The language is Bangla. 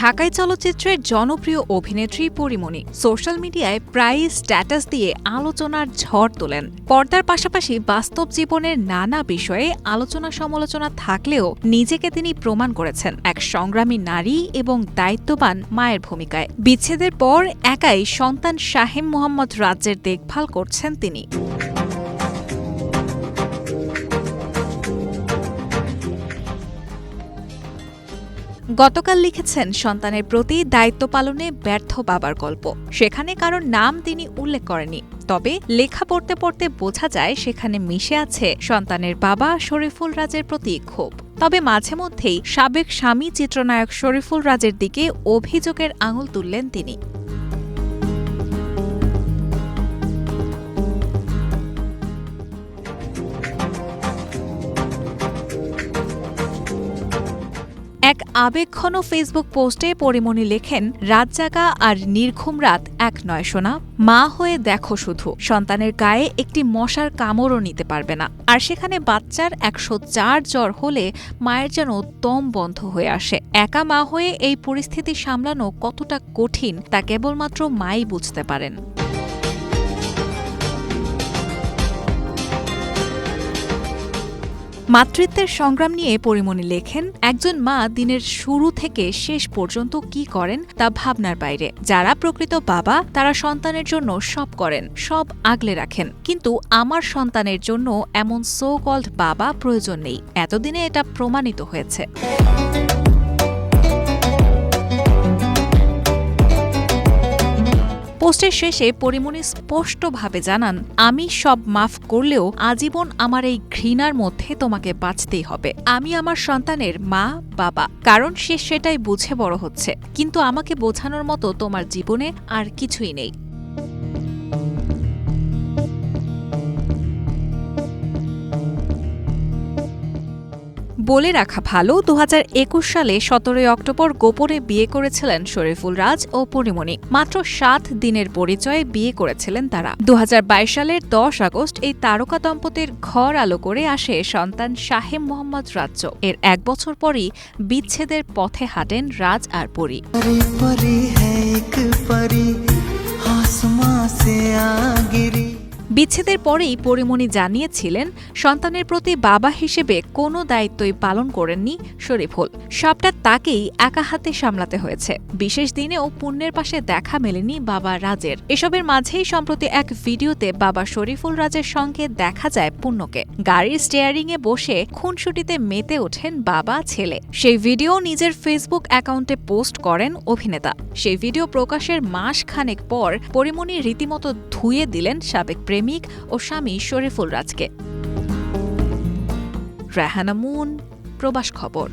ঢাকাই চলচ্চিত্রের জনপ্রিয় অভিনেত্রী পরিমণি সোশ্যাল মিডিয়ায় প্রায়ই স্ট্যাটাস দিয়ে আলোচনার ঝড় তোলেন। পর্দার পাশাপাশি বাস্তব জীবনের নানা বিষয়ে আলোচনা সমালোচনা থাকলেও নিজেকে তিনি প্রমাণ করেছেন। এক সংগ্রামী নারী এবং দায়িত্ববান মায়ের ভূমিকায়। বিচ্ছেদের পর একাই সন্তান শাহিম মোহাম্মদ রাজ্যের দেখভাল করছেন তিনি। গতকাল লিখেছেন, সন্তানের প্রতি দায়িত্ব পালনে ব্যর্থ বাবার গল্প। সেখানে কারোর নাম তিনি উল্লেখ করেনি তবে লেখা পড়তে পড়তে বোঝা যায়, সেখানে মিশে আছে সন্তানের বাবা শরীফুল রাজের প্রতি ক্ষোভ। তবে মাঝে মধ্যেই সাবেক স্বামী চিত্রনায়ক শরীফুল রাজের দিকে অভিযোগের আঙুল তুললেন তিনি। এক আবেগঘন ফেসবুক পোস্টে পরিমণি লেখেন রাত জাগা আর নির্ঘুম রাত এক নয় শোনা মা হয়ে দেখো শুধু। সন্তানের গায়ে একটি মশার কামড়ও নিতে পারবে না। আর সেখানে বাচ্চার একশো চার জ্বর হলে মায়ের যেন দম বন্ধ হয়ে আসে। একা মা হয়ে এই পরিস্থিতি সামলানো কতটা কঠিন, তা কেবলমাত্র মাই বুঝতে পারেন। মাতৃত্বের সংগ্রাম নিয়ে পরিমণি লেখেন, একজন মা দিনের শুরু থেকে শেষ পর্যন্ত কি করেন তা ভাবনার বাইরে। যারা প্রকৃত বাবা, তারা সন্তানের জন্য সব করেন, সব আগলে রাখেন। কিন্তু আমার সন্তানের জন্য এমন সো কল্ড বাবা প্রয়োজন নেই। এতদিনে এটা প্রমাণিত হয়েছে। পোস্টের শেষে পরিমণি স্পষ্টভাবে জানান, আমি সব মাফ করলেও আজীবন আমার এই ঘৃণার মধ্যে তোমাকে বাঁচতেই হবে। আমি আমার সন্তানের মা, বাবা। কারণ সে সেটাই বুঝে বড় হচ্ছে। কিন্তু আমাকে বোঝানোর মতো তোমার জীবনে আর কিছুই নেই। বলে রাখা ভালো দু হাজার একুশ সালে সতেরোই অক্টোবর গোপনে বিয়ে করেছিলেন শরীফুল রাজ ও পরিমণি। মাত্র সাত দিনের পরিচয়ে বিয়ে করেছিলেন তারা। দু হাজার বাইশ সালের দশ আগস্ট এই তারকা দম্পতির ঘর আলো করে আসে সন্তান শাহেম মোহাম্মদ রাজ্য। এর এক বছর পরই বিচ্ছেদের পথে হাঁটেন রাজ আর পরি। আসমা সে বিচ্ছেদের পরেই পরিমণি জানিয়েছিলেন, সন্তানের প্রতি বাবা হিসেবে কোনো দায়িত্বই পালন করেননি শরীফুল। সবটা তাকেই একা হাতে সামলাতে হয়েছে। বিশেষ দিনেও পুণ্যের পাশে দেখা মেলেনি বাবা রাজের। এসবের মাঝেই সম্প্রতি এক ভিডিওতে বাবা শরীফুল রাজের সঙ্গে দেখা যায় পুণ্যকে। গাড়ির স্টেয়ারিংয়ে বসে খুনসুটিতে মেতে ওঠেন বাবা ছেলে। সেই ভিডিও নিজের ফেসবুক অ্যাকাউন্টে পোস্ট করেন অভিনেতা। সেই ভিডিও প্রকাশের মাস খানেক পর পরিমণি রীতিমতো ধুয়ে দিলেন সাবেক প্রেমিক ও স্বামী শরীফুল রাজকে। রেহানা মুন প্রবাস খবর।